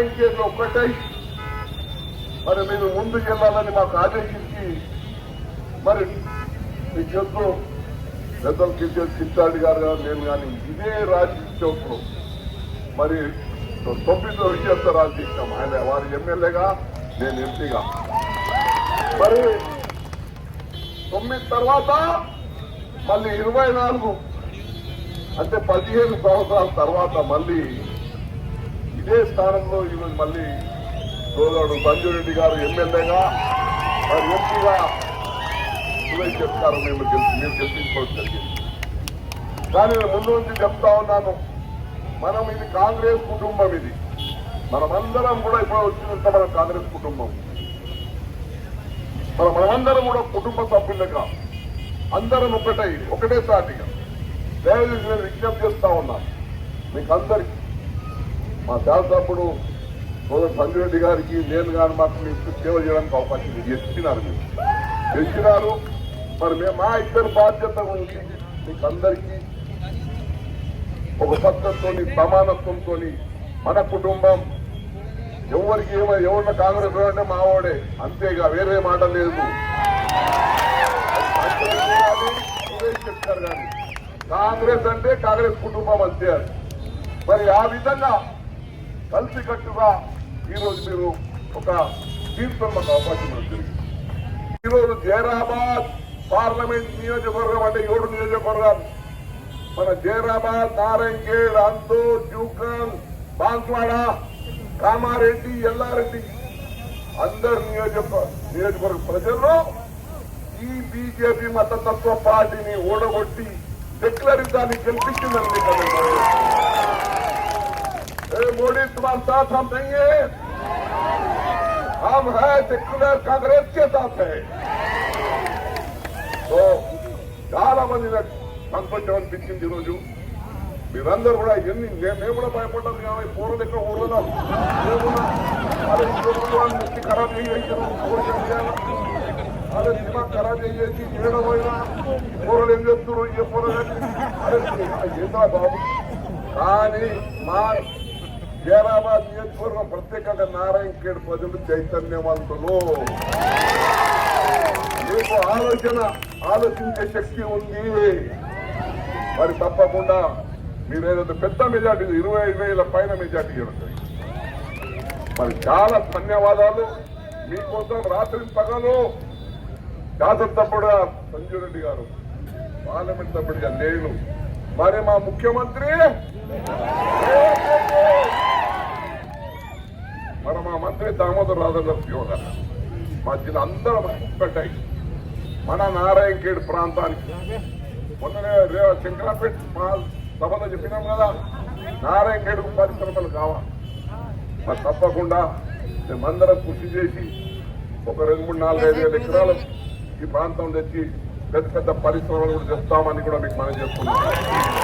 ఆ ఒక్కటై మరి మేము ముందుకు వెళ్ళాలని మాకు ఆదేశించి మరి మీ చేస్తూ పెద్దలు కించేది గారు కానీ నేను కానీ ఇదే రాజకీయ మరి తొమ్మిదో విజయంతో రాజకీయం ఆయన వారి ఎమ్మెల్యేగా నేను ఎంపీగా. మరి తొమ్మిది తర్వాత మళ్ళీ ఇరవై నాలుగు అంటే పదిహేను సంవత్సరాల తర్వాత మళ్ళీ ఇదే స్థానంలో ఈరోజు మళ్ళీ గోదాడు సంజయరెడ్డి గారు ఎమ్మెల్యేగా మరి ఎంపీగా సురేష్ చెప్తారు మేము గెలిచి మీరు గెలిపించుకోవడం జరిగింది. కానీ నేను ముందు నుంచి చెప్తా ఉన్నాను మనం ఇది కాంగ్రెస్ కుటుంబం ఇది. మనమందరం కూడా ఇప్పుడు వచ్చినంత మన కాంగ్రెస్ కుటుంబం. మన మనమందరం కూడా కుటుంబ సభ్యులుగా అందరం ఒకటై ఒకటే సాటిగా దయచేసి నేను విజ్ఞప్తి చేస్తా ఉన్నాను మీకు అందరికి మా శాసనప్పుడు సోదరు సంజయ్ రెడ్డి గారికి నేను కానీ మాత్రం మీకు సేవ చేయడానికి అవకాశం మీరు ఇచ్చినారు మీరు. ఇచ్చినారు మరి మేము మా ఇద్దరు బాధ్యత ఉంది మీకు అందరికీ ఒక పత్రంతో సమానత్వంతో మన కుటుంబం ఎవరికి ఏమో ఎవరిన కాంగ్రెస్ అంటే మావాడే అంతేగా వేరే మాట లేదు. చెప్తారు కానీ కాంగ్రెస్ అంటే కాంగ్రెస్ కుటుంబం అంతే. మరి ఆ విధంగా కలిసికట్టుగా ఈరోజు మీరు ఒక తీర్థం మాకు అవకాశం ఉంది ఈరోజు జైరాబాద్ పార్లమెంట్ నియోజకవర్గం అంటే ఏడు నియోజకవర్గాలు. మన జైరాబాద్ నారాయణగేడ్ అంతూర్ జూకన్ బాన్స్వాడ కామారెడ్డి ఎల్లారెడ్డి అందరు నియోజక నియోజకవర్గ ప్రజల్లో ఈ బీజేపీ మతతత్వ పార్టీని ఓడగొట్టి డిక్లరించాలని గెలిపించిందని మీకు मोदी तुम्हारे साथ हम नहीं है हम है सेक्युलर कांग्रेस के साथ है సో చాలా మంది నాకు సంతోషం అనిపించింది ఈరోజు మీరందరూ కూడా ఎన్ని మే- మేము కూడా భయపడ్డాం కానీ పూర్వం ఎక్కువ ఊరలో అదే ముక్తి ఖరాబ్ చేయించారు అదే దిమాగ్ ఖరాబ్ చేసి చేయడం పోయినా పూరలు ఏం చెప్తున్నారు ఏ పూరలు అదే ఏంటా బాబు కానీ మా జైరాబాద్ నియోజకవర్గం ప్రత్యేకంగా నారాయణ ఖేడ్ ప్రజలు చైతన్యవంతులు. మీకు ఆలోచన ఆలోచించే శక్తి ఉంది. మరి తప్పకుండా మీరు ఏదైతే పెద్ద మెజార్టీ ఇరవై ఐదు వేల పైన మెజార్టీ ఉంటుంది మరి చాలా ధన్యవాదాలు. మీకోసం రాత్రి పగలు శాసనసభ్యుడుగా సంజయ్ రెడ్డి గారు పార్లమెంట్ సభ్యుడిగా నేను మరి మా ముఖ్యమంత్రి మన మా మంత్రి దామోదర్ రాజలక్ష్మి గారు మా జిల్లా అందరం పెట్టాయి మన నారాయణఖేడ్ ప్రాంతానికి. మొన్ననే శంకరాపేట మా సభలో చెప్పినాం కదా నారాయణఖేడ్ పరిశ్రమలు కావాలి. మరి తప్పకుండా మేమందరం కృషి చేసి ఒక రెండు మూడు నాలుగు ఐదు వేల ఎకరాలు ఈ ప్రాంతం తెచ్చి పెద్ద పెద్ద పరిశ్రమలు కూడా తెస్తామని కూడా మీకు మనం చేస్తున్నాం